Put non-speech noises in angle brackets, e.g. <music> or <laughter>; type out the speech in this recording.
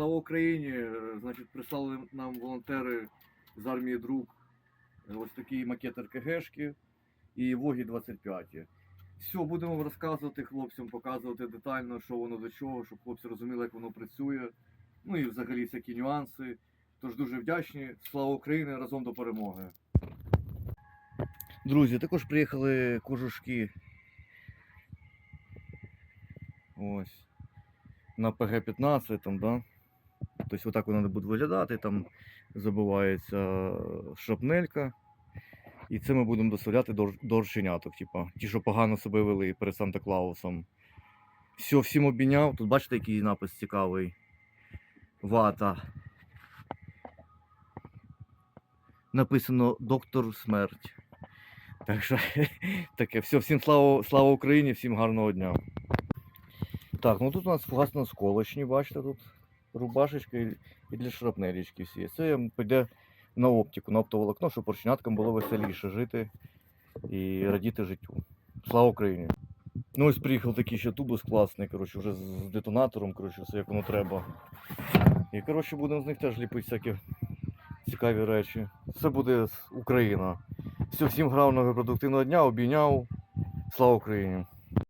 Україні. Е, Значить, прислали нам волонтери з армії друг е, ось такий макет РКГшки і Вогі 25. Все, будемо розказувати хлопцям, показувати детально, що воно до чого, щоб хлопці розуміли, як воно працює. Ну і взагалі всякі нюанси. Тож дуже вдячні. Слава Україні! Разом до перемоги. Друзі, також приїхали кожушки. Ось. На ПГ-15 там, да? Тобто отак воно буде виглядати, там забивається шрапнелька. І це ми будемо доставляти до, до оршеняток, типа, ті, що погано себе вели перед Санта-Клаусом. Все, всім обійняв. Тут бачите, який напис цікавий. Вата. Написано Доктор Смерть. Так що <laughs> таке. Все, всім слава, слава Україні, всім гарного дня. Так, ну тут у нас фугасно сколочні, бачите, тут рубашечка і, для шрапнелічки всі. Це піде на оптику, на оптоволокно, щоб поршняткам було веселіше жити і радіти життю. Слава Україні! Ну ось приїхав такий ще тубус класний, коротше, вже з детонатором, коротше, все як воно треба. І коротше будемо з них теж ліпити всякі цікаві речі. Це буде Україна. Все, всім гарного і продуктивного дня, обійняв. Слава Україні!